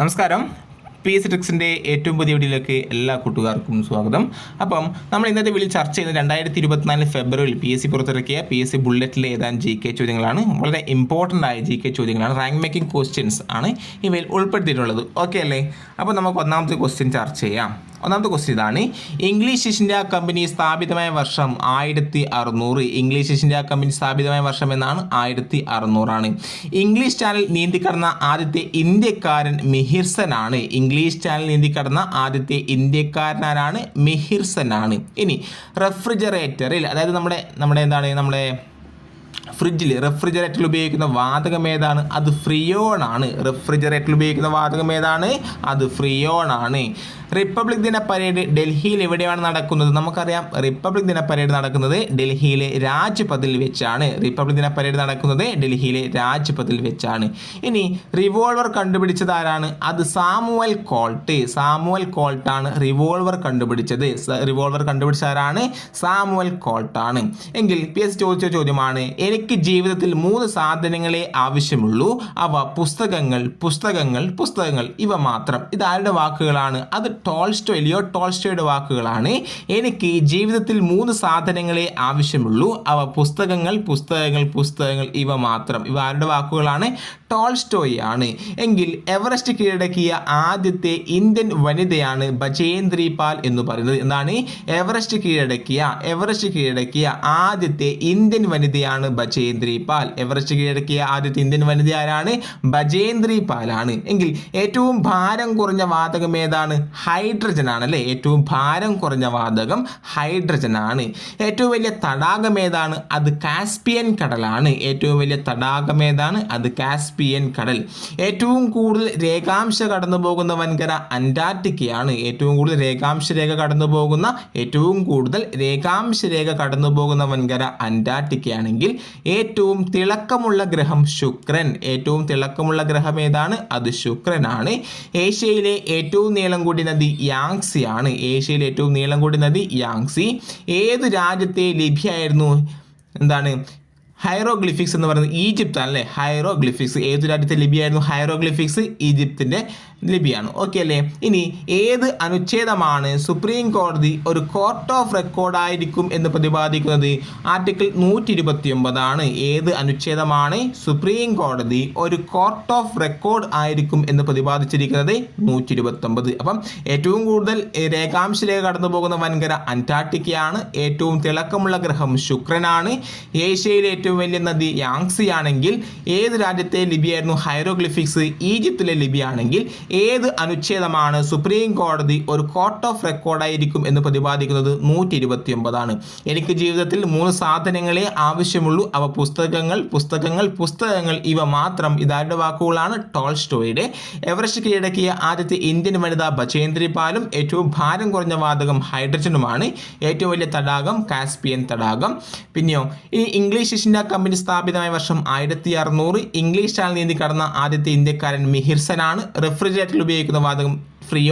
നമസ്കാരം. P S ട്രിക്സിന്റെ ഏറ്റവും പുതിയ വീഡിയോയിലേക്ക് എല്ലാ കൂട്ടുകാർക്കും സ്വാഗതം. അപ്പം നമ്മൾ ഇന്നത്തെ വീഡിയോ ചർച്ച ചെയ്യുന്നത് രണ്ടായിരത്തി ഇരുപത്തിനാല് ഫെബ്രുവരിയിൽ പി എസ് സി പുറത്തിറക്കിയ പി എസ് സി ബുള്ളറ്റിലെ ഏതാനും ജി കെ ചോദ്യങ്ങളാണ്. വളരെ ഇമ്പോർട്ടന്റ് ആയ ജി കെ ചോദ്യങ്ങളാണ്. റാങ്ക് മേക്കിംഗ് ക്വസ്റ്റ്യൻസ് ആണ് ഇവയിൽ ഉൾപ്പെടുത്തിയിട്ടുള്ളത്. ഓക്കെ അല്ലേ? അപ്പോൾ നമുക്ക് ഒന്നാമത്തെ ക്വസ്റ്റ്യൻ ചർച്ച ചെയ്യാം. ഒന്നാമത്തെ ക്വസ്റ്റ്യൻ ഇതാണ്. ഇംഗ്ലീഷ് ഈസ്റ്റ് ഇന്ത്യ കമ്പനി സ്ഥാപിതമായ വർഷം ആയിരത്തി അറുന്നൂറ്. ഇംഗ്ലീഷ് ഈസ്റ്റ് ഇന്ത്യ കമ്പനി സ്ഥാപിതമായ വർഷം എന്നാണ് ആയിരത്തി അറുന്നൂറാണ്. ഇംഗ്ലീഷ് ചാനൽ നീന്തിക്കടന്ന ആദ്യത്തെ ഇന്ത്യക്കാരൻ മിഹിർസൻ ആണ് ഇംഗ്ലീഷ് ചാനൽ നീന്തിക്കടന്ന ആദ്യത്തെ ഇന്ത്യക്കാരനാരാണ്? മിഹിർസൻ ആണ് ഇനി റെഫ്രിജറേറ്ററിൽ അതായത് നമ്മുടെ നമ്മുടെ എന്താണ് നമ്മുടെ ഫ്രിഡ്ജിൽ റെഫ്രിജറേറ്ററിൽ ഉപയോഗിക്കുന്ന വാതകം ഏതാണ്? അത് ഫ്രിയോൺ ആണ്. റെഫ്രിജറേറ്ററിൽ ഉപയോഗിക്കുന്ന വാതകം ഏതാണ്? അത് ഫ്രിയോൺ ആണ്. റിപ്പബ്ലിക് ദിന പരേഡ് ഡൽഹിയിൽ എവിടെയാണ് നടക്കുന്നത്? നമുക്കറിയാം റിപ്പബ്ലിക് ദിന പരേഡ് നടക്കുന്നത് ഡൽഹിയിലെ രാജ്പഥിൽ വെച്ചാണ്. റിപ്പബ്ലിക് ദിന പരേഡ് നടക്കുന്നത് ഡൽഹിയിലെ രാജ്പഥിൽ വെച്ചാണ്. ഇനി റിവോൾവർ കണ്ടുപിടിച്ചത് ആരാണ്? അത് സാമുവൽ കോൾട്ട്. സാമുവൽ കോൾട്ടാണ് റിവോൾവർ കണ്ടുപിടിച്ചത്. റിവോൾവർ കണ്ടുപിടിച്ച ആരാണ്? സാമുവൽ കോൾട്ടാണ്. എങ്കിൽ പി എസ് ചോദിച്ച ചോദ്യമാണ് എനിക്ക് ജീവിതത്തിൽ മൂന്ന് സാധനങ്ങളെ ആവശ്യമുള്ളൂ. അവ പുസ്തകങ്ങൾ പുസ്തകങ്ങൾ പുസ്തകങ്ങൾ. ഇവ മാത്രം. ഇതാരുടെ വാക്കുകളാണ്? അത് ടോൾസ്റ്റോ ലിയോ ടോൾസ്റ്റോയുടെ വാക്കുകളാണ്. എനിക്ക് ജീവിതത്തിൽ മൂന്ന് സാധനങ്ങളെ ആവശ്യമുള്ളൂ. അവ പുസ്തകങ്ങൾ പുസ്തകങ്ങൾ പുസ്തകങ്ങൾ ഇവ മാത്രം. ഇവ ആരുടെ വാക്കുകളാണ്? ടോൾസ്റ്റോയ് ആണ്. എങ്കിൽ എവറസ്റ്റ് കീഴടക്കിയ ആദ്യത്തെ ഇന്ത്യൻ വനിതയാണ് ബജേന്ദ്രി പാൽ എന്ന് പറയുന്നത്. എന്താണ്? എവറസ്റ്റ് കീഴടക്കിയ എവറസ്റ്റ് കീഴടക്കിയ ആദ്യത്തെ ഇന്ത്യൻ വനിതയാണ് ബജേന്ദ്രി പാൽ. എവറസ്റ്റ് കീഴടക്കിയ ആദ്യത്തെ ഇന്ത്യൻ വനിത ആരാണ്? ബജേന്ദ്രി പാലാണ് എങ്കിൽ ഏറ്റവും ഭാരം കുറഞ്ഞ വാതകം ഏതാണ്? ഹൈഡ്രജൻ ആണ് അല്ലേ? ഏറ്റവും ഭാരം കുറഞ്ഞ വാതകം ഹൈഡ്രജൻ ആണ്. ഏറ്റവും വലിയ തടാകം ഏതാണ്? അത് കാസ്പിയൻ കടലാണ്. ഏറ്റവും വലിയ തടാകം ഏതാണ്? അത് കാസ്പിയൻ കടൽ. ഏറ്റവും കൂടുതൽ രേഖാംശ കടന്നു പോകുന്ന വൻകര അന്റാർട്ടിക്കയാണ് ഏറ്റവും കൂടുതൽ രേഖാംശ രേഖ കടന്നു പോകുന്ന ഏറ്റവും കൂടുതൽ രേഖാംശ രേഖ കടന്നു പോകുന്ന വൻകര അന്റാർട്ടിക്കയാണെങ്കിൽ ഏറ്റവും തിളക്കമുള്ള ഗ്രഹം ശുക്രൻ. ഏറ്റവും തിളക്കമുള്ള ഗ്രഹം ഏതാണ്? അത് ശുക്രനാണ്. ഏഷ്യയിലെ ഏറ്റവും നീളം കൂടി നദി യാങ്സി ആണ്. ഏഷ്യയിലെ ഏറ്റവും നീളം കൂടി നദി യാങ്സി. ഏത് രാജ്യത്തെ ലിപിയായിരുന്നു? എന്താണ്? ഹൈറോഗ്ലിഫിക്സ് എന്ന് പറയുന്നത് ഈജിപ്ത് ആണല്ലേ ഹൈറോഗ്ലിഫിക്സ്. ഏത് രാജ്യത്തെ ലിപിയായിരുന്നു ഹൈറോഗ്ലിഫിക്സ്? ഈജിപ്തിന്റെ ലിപിയാണ് ഓക്കെ അല്ലേ? ഇനി ഏത് അനുച്ഛേദമാണ് സുപ്രീം കോടതി ഒരു കോർട്ട് ഓഫ് റെക്കോർഡ് ആയിരിക്കും എന്ന് പ്രതിപാദിക്കുന്നത്? ആർട്ടിക്കിൾ നൂറ്റി ഇരുപത്തി ഒമ്പതാണ് ഏത് അനുച്ഛേദമാണ് സുപ്രീം കോടതി ഒരു കോർട്ട് ഓഫ് റെക്കോർഡ് ആയിരിക്കും എന്ന് പ്രതിപാദിച്ചിരിക്കുന്നത്? നൂറ്റി ഇരുപത്തി ഒമ്പത് അപ്പം ഏറ്റവും കൂടുതൽ ഏ, രേഖാംശ കടന്നു പോകുന്ന വൻകര അന്റാർട്ടിക്കയാണ്. ഏറ്റവും തിളക്കമുള്ള ഗ്രഹം ശുക്രനാണ്. ഏഷ്യയിലെ ഏറ്റവും വലിയ നദി യാങ്സി ആണെങ്കിൽ ഏത് രാജ്യത്തെ ലിപിയായിരുന്നു? ഹൈറോഗ്ലിഫിക്സ് ഈജിപ്തിലെ ലിപിയാണെങ്കിൽ ഏത് അനുച്ഛേദമാണ് സുപ്രീം കോടതി ഒരു കോർട്ട് ഓഫ് റെക്കോർഡായിരിക്കും എന്ന് പ്രതിപാദിക്കുന്നത് നൂറ്റി ഇരുപത്തി ഒമ്പതാണ് എനിക്ക് ജീവിതത്തിൽ മൂന്ന് സാധനങ്ങളെ ആവശ്യമുള്ളൂ. അവ പുസ്തകങ്ങൾ പുസ്തകങ്ങൾ പുസ്തകങ്ങൾ. ഇവ മാത്രം. ഇതാരുടെ വാക്കുകളാണ്? ടോൾസ്റ്റോയുടെ. എവറസ്റ്റ് കീഴടക്കിയ ആദ്യത്തെ ഇന്ത്യൻ വനിത ബചേന്ദ്രി പാലും ഏറ്റവും ഭാരം കുറഞ്ഞ വാതകം ഹൈഡ്രജനുമാണ്. ഏറ്റവും വലിയ തടാകം കാസ്പിയൻ തടാകം. പിന്നെയോ ഈ ഇംഗ്ലീഷ് ഈസ്റ്റ് ഇന്ത്യ കമ്പനി സ്ഥാപിതമായ വർഷം ആയിരത്തി അറുന്നൂറ് ഇംഗ്ലീഷ് ചാനൽ നീന്തി കടന്ന ആദ്യത്തെ ഇന്ത്യക്കാരൻ മിഹിർസനാണ്. റെഫ്രിജറേറ്ററിൽ ഉപയോഗിക്കുന്ന വാതകം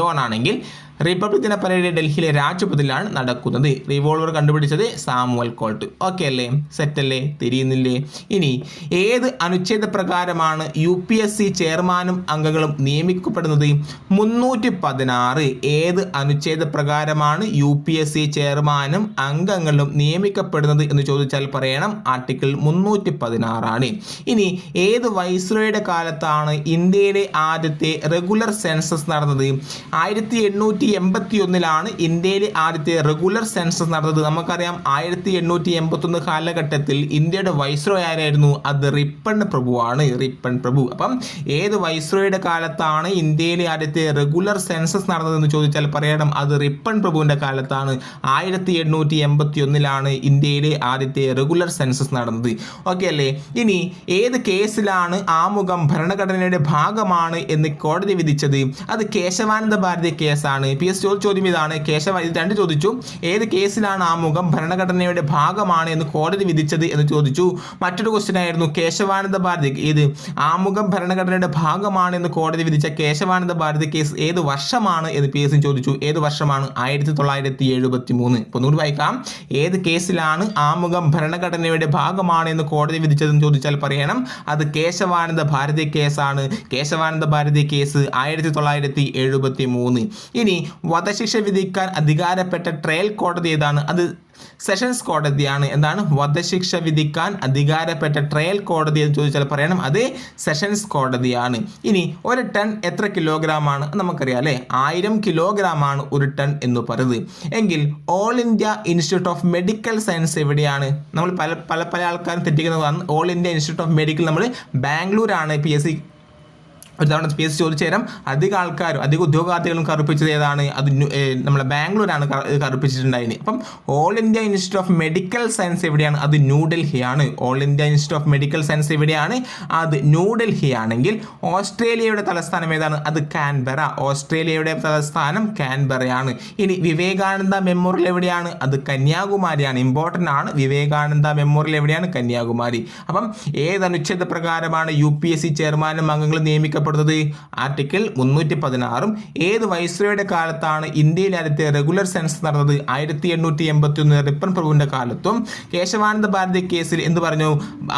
ഓൺ ആണെങ്കിൽ റിപ്പബ്ലിക് ദിന പരേഡ് ഡൽഹിയിലെ രാജ്പഥിലാണ് നടക്കുന്നത്. റിവോൾവർ കണ്ടുപിടിച്ചത് സാമുവൽ കോൾട്ട്. ഓക്കെ അല്ലേ? സെറ്റ് അല്ലേ? തിരിയുന്നില്ലേ? ഇനി ഏത് അനുച്ഛേദ പ്രകാരമാണ് യു പി എസ് സി ചെയർമാനും അംഗങ്ങളും നിയമിക്കപ്പെടുന്നത്? മുന്നൂറ്റി പതിനാറ് ഏത് അനുച്ഛേദ പ്രകാരമാണ് യു പി എസ് സി ചെയർമാനും അംഗങ്ങളും നിയമിക്കപ്പെടുന്നത് എന്ന് ചോദിച്ചാൽ പറയണം. ആർട്ടിക്കിൾ മുന്നൂറ്റി പതിനാറാണ് ഇനി ഏത് വൈസ്രോയുടെ കാലത്താണ് ഇന്ത്യയിലെ ആദ്യത്തെ റെഗുലർ സെൻസസ് നടന്നത്? ആയിരത്തി എണ്ണൂറ്റി എൺപത്തി ഒന്നിലാണ് ഇന്ത്യയിലെ ആദ്യത്തെ റെഗുലർ സെൻസസ് നടന്നത്. നമുക്കറിയാം ആയിരത്തി എണ്ണൂറ്റി എൺപത്തി ഒന്ന് കാലഘട്ടത്തിൽ ഇന്ത്യയുടെ വൈസ്രോയ് ആരായിരുന്നു? അത് റിപ്പൺ പ്രഭുവാണ് റിപ്പൺ പ്രഭു. അപ്പം ഏത് വൈസ്രോയുടെ കാലത്താണ് ഇന്ത്യയിലെ ആദ്യത്തെ റെഗുലർ സെൻസസ് നടന്നതെന്ന് ചോദിച്ചാൽ പറയണം അത് റിപ്പൺ പ്രഭുവിന്റെ കാലത്താണ്. ആയിരത്തി എണ്ണൂറ്റി എൺപത്തി ഒന്നിലാണ് ഇന്ത്യയിലെ ആദ്യത്തെ റെഗുലർ സെൻസസ് നടന്നത്. ഓക്കെ അല്ലേ? ഇനി ഏത് കേസിലാണ് ആമുഖം ഭരണഘടനയുടെ ഭാഗമാണ് എന്ന് കോടതി വിധിച്ചത്? അത് കേശവാനന്ദ ഭാരതി കേസാണ്. പി എസ് ചോദ്യം ഇതാണ്. കേശവ ഇത് രണ്ട് ചോദിച്ചു. ഏത് കേസിലാണ് ആമുഖം ഭരണഘടനയുടെ ഭാഗമാണ് എന്ന് കോടതി വിധിച്ചത് എന്ന് ചോദിച്ചു. മറ്റൊരു ക്വസ്റ്റ്യൻ ആയിരുന്നു കേശവാനന്ദ ഭാരതി ഇത് ആമുഖം ഭരണഘടനയുടെ ഭാഗമാണ് എന്ന് കോടതി വിധിച്ച കേശവാനന്ദ ഭാരതി കേസ് ഏത് വർഷമാണ് എന്ന് പി എസ് ചോദിച്ചു. ഏത് വർഷമാണ്? ആയിരത്തി തൊള്ളായിരത്തി എഴുപത്തി മൂന്ന് ഇപ്പോൾ നൂറ് വായിക്കാം. ഏത് കേസിലാണ് ആമുഖം ഭരണഘടനയുടെ ഭാഗമാണ് എന്ന് കോടതി വിധിച്ചതെന്ന് ചോദിച്ചാൽ പറയണം. അത് കേശവാനന്ദ ഭാരതി കേസാണ് കേശവാനന്ദ ഭാരതി കേസ് ആയിരത്തി തൊള്ളായിരത്തി എഴുപത്തി മൂന്ന് ഇനി വധശിക്ഷ വിധിക്കാൻ അധികാരപ്പെട്ട ട്രയൽ കോടതി ഏതാണ്? അത് സെഷൻസ് കോടതിയാണ്. എന്താണ്? വധശിക്ഷ വിധിക്കാൻ അധികാരപ്പെട്ട ട്രയൽ കോടതി എന്ന് ചോദിച്ചാൽ പറയണം. അത് സെഷൻസ് കോടതിയാണ്. ഇനി ഒരു ടൺ എത്ര കിലോഗ്രാം ആണ് നമുക്കറിയാം അല്ലേ? ആയിരം കിലോഗ്രാം ആണ് ഒരു ടൺ എന്ന് പറയുന്നത്. എങ്കിൽ all India institute of medical science എവിടെയാണ്? നമ്മൾ പല പല പല ആൾക്കാരും തെറ്റിക്കുന്നതാണ്. All India institute of medical നമ്മൾ ബാംഗ്ലൂരാണ് പി എസ് സി ഒരു തവണ പി എസ് ചോദിച്ചു തരാം അധിക ആൾക്കാരും അധിക ഉദ്യോഗാർത്ഥികളും കറുപ്പിച്ചത് ഏതാണ്? അത് നമ്മളെ ബാംഗ്ലൂരാണ് കറുപ്പിച്ചിട്ടുണ്ടായിരുന്നത് അപ്പം all India institute of medical science എവിടെയാണ്? അത് ന്യൂഡൽഹിയാണ് all India institute of medical science എവിടെയാണ്? അത് ന്യൂഡൽഹി ആണെങ്കിൽ ഓസ്ട്രേലിയയുടെ തലസ്ഥാനം ഏതാണ്? അത് കാൻബറ. ഓസ്ട്രേലിയയുടെ തലസ്ഥാനം കാൻബറയാണ്. ഇനി വിവേകാനന്ദ മെമ്മോറിയൽ എവിടെയാണ്? അത് കന്യാകുമാരിയാണ്. ഇമ്പോർട്ടന്റ് ആണ്. വിവേകാനന്ദ മെമ്മോറിയൽ എവിടെയാണ്? കന്യാകുമാരി. അപ്പം ഏത് അനുച്ഛേദ പ്രകാരമാണ് യു പി എസ് സി ചെയർമാനും അംഗങ്ങളും നിയമിക്കപ്പെടുന്നത് ആർട്ടിക്കിൾ മുന്നൂറ്റി പതിനാറും ഏത് വൈസ്രോയുടെ കാലത്താണ് ഇന്ത്യയിൽ ആദ്യത്തെ റെഗുലർ സെൻസ് നടന്നത്? ആയിരത്തി എണ്ണൂറ്റി എൺപത്തി ഒന്ന് റിപ്പൺ പ്രഭുവിന്റെ കാലത്തും കേശവാനന്ദ ഭാരതി കേസിൽ എന്ന് പറഞ്ഞു?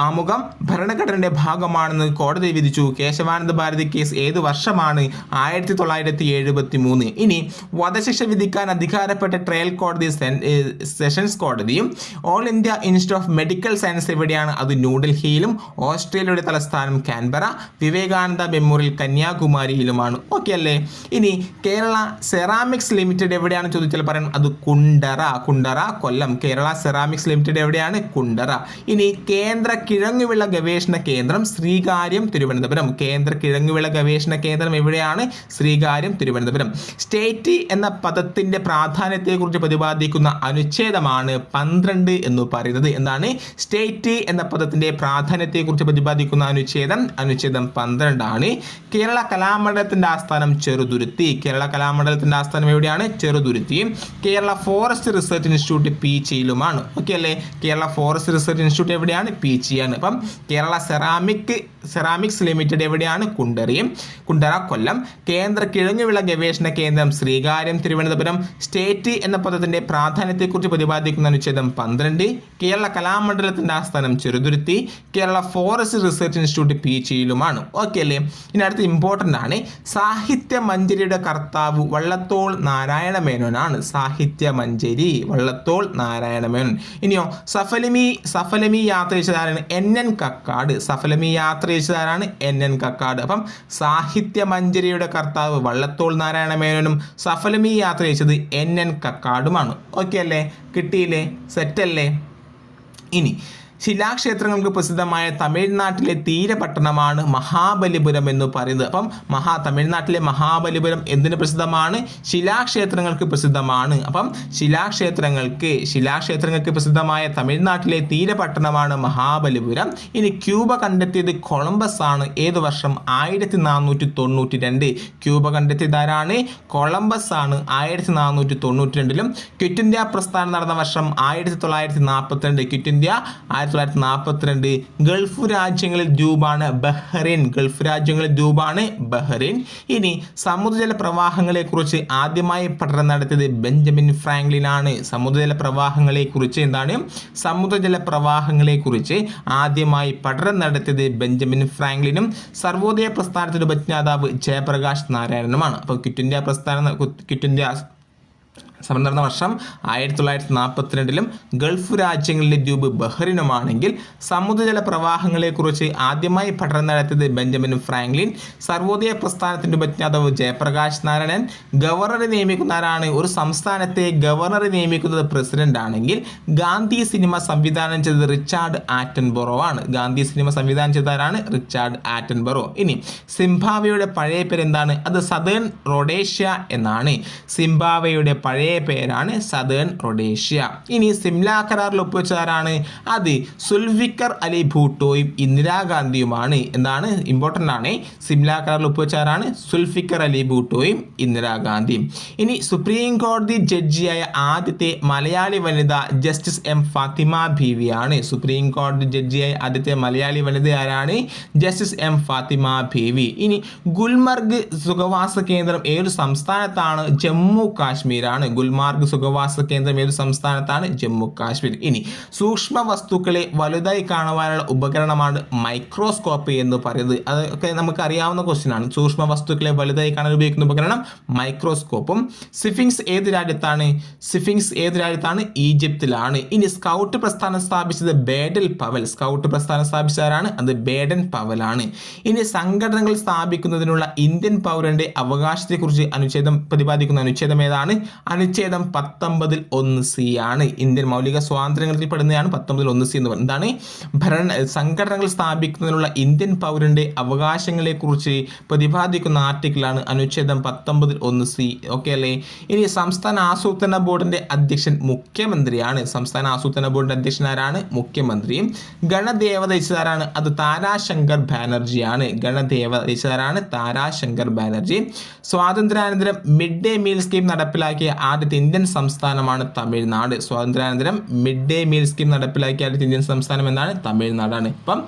ആമുഖം ഭരണഘടനയുടെ ഭാഗമാണെന്ന് കോടതി വിധിച്ചു. കേശവാനന്ദ ഭാരതി കേസ് ഏത് വർഷമാണ്? ആയിരത്തി തൊള്ളായിരത്തി എഴുപത്തി മൂന്ന് ഇനി വധശിക്ഷ വിധിക്കാൻ അധികാരപ്പെട്ട ട്രയൽ കോടതി സെഷൻസ് കോടതിയും all India institute of medical science എവിടെയാണ്? അത് ന്യൂഡൽഹിയിലും ഓസ്ട്രേലിയയുടെ തലസ്ഥാനം കാൻബറ. വിവേകാനന്ദ മെമ്മോറിയൽ കന്യാകുമാരിയിലുമാണ്. ഓക്കെ അല്ലേ? ഇനി കേരള സെറാമിക്സ് ലിമിറ്റഡ് എവിടെയാണ് ചോദിച്ചാൽ പറയണം? അത് കുണ്ടറ. കുണ്ടറ കൊല്ലം. കേരള സെറാമിക്സ് ലിമിറ്റഡ് എവിടെയാണ്? കുണ്ടറ. ഇനി കേന്ദ്ര കിഴങ്ങുവിള ഗവേഷണ കേന്ദ്രം ശ്രീകാര്യം തിരുവനന്തപുരം. കേന്ദ്ര കിഴങ്ങുവിള ഗവേഷണ കേന്ദ്രം എവിടെയാണ്? ശ്രീകാര്യം തിരുവനന്തപുരം. സ്റ്റേറ്റ് എന്ന പദത്തിന്റെ പ്രാധാന്യത്തെക്കുറിച്ച് പ്രതിപാദിക്കുന്ന അനുച്ഛേദമാണ് പന്ത്രണ്ട് എന്ന് പറയുന്നത്. എന്താണ്? സ്റ്റേറ്റ് എന്ന പദത്തിന്റെ പ്രാധാന്യത്തെക്കുറിച്ച് പ്രതിപാദിക്കുന്ന അനുച്ഛേദം. അനുച്ഛേദം പന്ത്രണ്ടാണ്. കേരള കലാമണ്ഡലത്തിന്റെ ആസ്ഥാനം ചെറുതുരുത്തി. കേരള കലാമണ്ഡലത്തിന്റെ ആസ്ഥാനം എവിടെയാണ്? Cheruthuruthi. Kerala forest research institute പീച്ചിയിലുമാണ്. Okay അല്ലേ? കേരള ഫോറസ്റ്റ് റിസർച്ച് ഇൻസ്റ്റിറ്റ്യൂട്ട് എവിടെയാണ്? പീച്ചിയാണ്. അപ്പം കേരള സെറാമിക് സെറാമിക്സ് ലിമിറ്റഡ് എവിടെയാണ്? കുണ്ടറിയും കുണ്ടറ കൊല്ലം. കേന്ദ്ര കിഴങ്ങുവിള ഗവേഷണ കേന്ദ്രം ശ്രീകാര്യം തിരുവനന്തപുരം. സ്റ്റേറ്റ് എന്ന പദത്തിന്റെ പ്രാധാന്യത്തെക്കുറിച്ച് പ്രതിപാദിക്കുന്ന അനുച്ഛേദം പന്ത്രണ്ട്. കേരള കലാമണ്ഡലത്തിന്റെ ആസ്ഥാനം Cheruthuruthi. Kerala forest research institute പീച്ചിയിലുമാണ്. Okay അല്ലേ? ഇനി അടുത്ത് ഇമ്പോർട്ടന്റ് ആണ്. സാഹിത്യ മഞ്ജരിയുടെ കർത്താവ് വള്ളത്തോൾ നാരായണ മേനോനാണ് സാഹിത്യ മഞ്ജരി വള്ളത്തോൾ നാരായണ മേനോൻ ഇനിയോ സഫലമി സഫലമി യാത്ര ചെയ്തതാരാണ് എൻ എൻ കക്കാട്. സഫലമി യാത്ര ചെയ്തതാരാണ് എൻ എൻ കക്കാട്. അപ്പം സാഹിത്യ മഞ്ജരിയുടെ കർത്താവ് വള്ളത്തോൾ നാരായണ മേനോനും സഫലമി യാത്ര ചെയ്തത് എൻ എൻ കക്കാടുമാണ്. ഓക്കെ അല്ലേ? കിട്ടിയില്ലേ? സെറ്റല്ലേ ഇനി ശിലാക്ഷേത്രങ്ങൾക്ക് പ്രസിദ്ധമായ തമിഴ്നാട്ടിലെ തീരപട്ടണമാണ് മഹാബലിപുരം എന്ന് പറയുന്നത്. അപ്പം മഹാ തമിഴ്നാട്ടിലെ മഹാബലിപുരം എന്തിന് പ്രസിദ്ധമാണ്? ശിലാക്ഷേത്രങ്ങൾക്ക് പ്രസിദ്ധമാണ്. അപ്പം ശിലാക്ഷേത്രങ്ങൾക്ക് ശിലാക്ഷേത്രങ്ങൾക്ക് പ്രസിദ്ധമായ തമിഴ്നാട്ടിലെ തീരപട്ടണമാണ് മഹാബലിപുരം. ഇനി ക്യൂബ കണ്ടെത്തിയത് കൊളംബസ് ആണ്. ഏത് വർഷം? ആയിരത്തി നാനൂറ്റി തൊണ്ണൂറ്റി രണ്ട് ക്യൂബ കണ്ടെത്തിയത് ആരാണ്? കൊളംബസ് ആണ്. ആയിരത്തി നാനൂറ്റി തൊണ്ണൂറ്റി രണ്ടിലും ക്വിറ്റ് ഇന്ത്യ പ്രസ്ഥാനം നടന്ന വർഷം ആയിരത്തി തൊള്ളായിരത്തി നാൽപ്പത്തിരണ്ട് ക്വിറ്റ് ഇന്ത്യ ആയിരത്തി തൊള്ളായിരത്തി നാൽപ്പത്തിരണ്ട് ഗൾഫ് രാജ്യങ്ങളിൽ ദ്വീപാണ് ബഹ്റൈൻ. ഗൾഫ് രാജ്യങ്ങളിൽ ദ്വീപാണ് ബഹ്റൈൻ. ഇനി സമുദ്രജല പ്രവാഹങ്ങളെ കുറിച്ച് ആദ്യമായി പഠനം നടത്തിയത് ബെഞ്ചമിൻ ഫ്രാങ്ക്ലിൻ ആണ് സമുദ്രജല പ്രവാഹങ്ങളെ കുറിച്ച് എന്താണ്? സമുദ്രജല പ്രവാഹങ്ങളെ കുറിച്ച് ആദ്യമായി പഠനം നടത്തിയത് ബെഞ്ചമിൻ ഫ്രാങ്ക്ലിനും സർവോദയ പ്രസ്ഥാനത്തിന്റെ ഉപജ്ഞാതാവ് ജയപ്രകാശ് നാരായണനുമാണ്. അപ്പോൾ ക്വിറ്റ് ഇന്ത്യ പ്രസ്ഥാനം ക്വിറ്റ് ഇന്ത്യ സമരം നടന്ന വർഷം ആയിരത്തി തൊള്ളായിരത്തി നാൽപ്പത്തിരണ്ടിലും ഗൾഫ് രാജ്യങ്ങളിലെ ദ്വീപ് ബഹ്റിനുമാണെങ്കിൽ സമുദ്രജല പ്രവാഹങ്ങളെക്കുറിച്ച് ആദ്യമായി പഠനം നടത്തിയത് ബെഞ്ചമിൻ ഫ്രാങ്ക്ലിൻ. സർവോദയ പ്രസ്ഥാനത്തിന്റെ ഉപജ്ഞാതാവ് ജയപ്രകാശ് നാരായണൻ. ഗവർണറെ നിയമിക്കുന്നവരാണ് ഒരു സംസ്ഥാനത്തെ ഗവർണറെ നിയമിക്കുന്നത് പ്രസിഡന്റ് ആണെങ്കിൽ ഗാന്ധി സിനിമ സംവിധാനം ചെയ്തത് റിച്ചാർഡ് ആറ്റൻ ബൊറോ ആണ്. ഗാന്ധി സിനിമ സംവിധാനം ചെയ്തവരാണ് റിച്ചാർഡ് ആറ്റൻ ബൊറോ ഇനി സിംബാവയുടെ പഴയ പേര് എന്താണ് അത് സദേൺ റൊഡേഷ്യ എന്നാണ്. സിംബാവയുടെ പഴയ പഴയ പേരാണ് സദേൺ റൊഡേഷ്യ. ഇനി സിംല കരാറിൽ ഒപ്പുവെച്ചതാരാണ്? അത് സുൽഫിക്കർ അലി ഭൂട്ടോയും ഇന്ദിരാഗാന്ധിയുമാണ് എന്താണ്? ഇമ്പോർട്ടന്റ് ആണ്. സിംല കരാറിൽ ഒപ്പുവെച്ചതാരാണ് സുൽഫിക്കർ അലി ഭൂട്ടോയും ഇന്ദിരാഗാന്ധിയും ഇനി സുപ്രീം കോടതി ജഡ്ജിയായ ആദ്യത്തെ മലയാളി വനിത ജസ്റ്റിസ് എം ഫാത്തിമ ബീവിയാണ് സുപ്രീം കോടതി ജഡ്ജിയായ ആദ്യത്തെ മലയാളി വനിത ആരാണ്? ജസ്റ്റിസ് എം ഫാത്തിമ ബീവി ഇനി ഗുൽമർഗ് സുഖവാസ കേന്ദ്രം ഏത് സംസ്ഥാനത്താണ്? ജമ്മു കാശ്മീരാണ്. ഗുൽമാർഗ് സുഖവാസ കേന്ദ്രം ഏത് സംസ്ഥാനത്താണ്? ജമ്മു കാശ്മീർ ഇനി സൂക്ഷ്മ വസ്തുക്കളെ വലുതായി കാണുവാനുള്ള ഉപകരണമാണ് മൈക്രോസ്കോപ്പ് എന്ന് പറയുന്നത്. അതൊക്കെ നമുക്ക് അറിയാവുന്ന ക്വസ്റ്റ്യൻ ആണ്. സൂക്ഷ്മ വസ്തുക്കളെ വലുതായി കാണാൻ ഉപയോഗിക്കുന്ന ഉപകരണം മൈക്രോസ്കോപ്പും. സിഫിങ്സ് ഏത് രാജ്യത്താണ്? സിഫിങ്സ് ഏത് രാജ്യത്താണ്? ഈജിപ്തിലാണ്. ഇനി സ്കൗട്ട് പ്രസ്ഥാനം സ്ഥാപിച്ചത് ബേഡൽ പവൽ. സ്കൗട്ട് പ്രസ്ഥാനം സ്ഥാപിച്ചവരാണ് അത് ബേഡൻ പവലാണ്. ഇനി സംഘടനകൾ സ്ഥാപിക്കുന്നതിനുള്ള ഇന്ത്യൻ പൗരന്റെ അവകാശത്തെക്കുറിച്ച് അനുച്ഛേദം പ്രതിപാദിക്കുന്ന അനുച്ഛേദം ഏതാണ്? അനുച്ഛേദം പത്തൊമ്പതിൽ ഒന്ന് സി ആണ്. ഇന്ത്യൻ മൗലിക സ്വാതന്ത്ര്യങ്ങളിൽ പെടുന്നതാണ് പത്തൊമ്പതിൽ ഒന്ന് സി എന്ന് പറയുന്നത്. എന്താണ്? ഭരണ സംഘടനകൾ സ്ഥാപിക്കുന്നതിനുള്ള ഇന്ത്യൻ പൗരന്റെ അവകാശങ്ങളെക്കുറിച്ച് പ്രതിപാദിക്കുന്ന ആർട്ടിക്കിളാണ് അനുച്ഛേദം പത്തൊമ്പതിൽ ഒന്ന് സി. ഓക്കെ അല്ലേ? ഇനി സംസ്ഥാന ആസൂത്രണ ബോർഡിന്റെ അധ്യക്ഷൻ മുഖ്യമന്ത്രിയാണ്. സംസ്ഥാന ആസൂത്രണ ബോർഡിന്റെ അധ്യക്ഷൻ ആരാണ്? മുഖ്യമന്ത്രിയും. ഗണദേവത ഇച്ചാരാണ് അത് താരാശങ്കർ ബാനർജിയാണ്. ഗണദേവത ഇച്ചാരാണ് താരാശങ്കർ ബാനർജി. സ്വാതന്ത്ര്യാനന്തരം മിഡ് ഡേ മീൽ സ്കീം നടപ്പിലാക്കിയ ആദ്യത്തെ ഇന്ത്യൻ സംസ്ഥാനമാണ് തമിഴ്നാട്. സ്വാതന്ത്ര്യാനന്തരം മിഡ് ഡേ മീൽ സ്കീം നടപ്പിലാക്കിയ ആദ്യത്തെ ഇന്ത്യൻ സംസ്ഥാനം എന്നാണ് തമിഴ്നാടാണ്. ഇപ്പം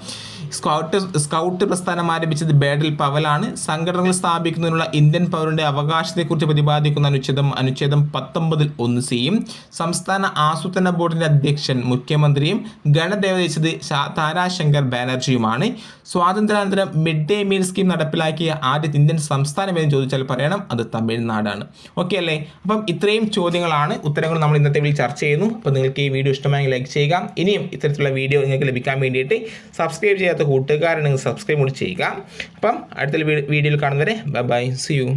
സ്കൗട്ട് സ്കൗട്ട് പ്രസ്ഥാനം ആരംഭിച്ചത് ബേഡൽ പവലാണ്. സംഘടനകൾ സ്ഥാപിക്കുന്നതിനുള്ള ഇന്ത്യൻ പൗരന്റെ അവകാശത്തെക്കുറിച്ച് പ്രതിപാദിക്കുന്ന അനുച്ഛേദം അനുച്ഛേദം പത്തൊമ്പതിൽ ഒന്ന് സിയും സംസ്ഥാന ആസൂത്രണ ബോർഡിന്റെ അധ്യക്ഷൻ മുഖ്യമന്ത്രിയും ഗണദേവതയിച്ചത് താരാശങ്കർ ബാനർജിയുമാണ്. സ്വാതന്ത്ര്യാനന്തരം മിഡ് ഡേ മീൽ സ്കീം നടപ്പിലാക്കിയ ആദ്യത്തെ ഇന്ത്യൻ സംസ്ഥാനം എന്ന് ചോദിച്ചാൽ പറയണം അത് തമിഴ്നാടാണ്. ഓക്കെ അല്ലേ? അപ്പം ഇത്രയും ചോദ്യങ്ങളാണ് ഉത്തരങ്ങൾ നമ്മൾ ഇന്നത്തെ വീഡിയോ ചർച്ച ചെയ്യുന്നു. അപ്പോൾ നിങ്ങൾക്ക് ഈ വീഡിയോ ഇഷ്ടമായെങ്കിൽ ലൈക്ക് ചെയ്യുക. ഇനിയും ഇത്തരത്തിലുള്ള വീഡിയോ നിങ്ങൾക്ക് ലഭിക്കാൻ വേണ്ടിയിട്ട് സബ്സ്ക്രൈബ് ചെയ്യാത്ത കൂട്ടുകാരുണ്ടെങ്കിൽ സബ്സ്ക്രൈബ് കൂടി ചെയ്യുക. അപ്പം അടുത്ത വീഡിയോയിൽ കാണുന്നവരെ ബൈ സി യു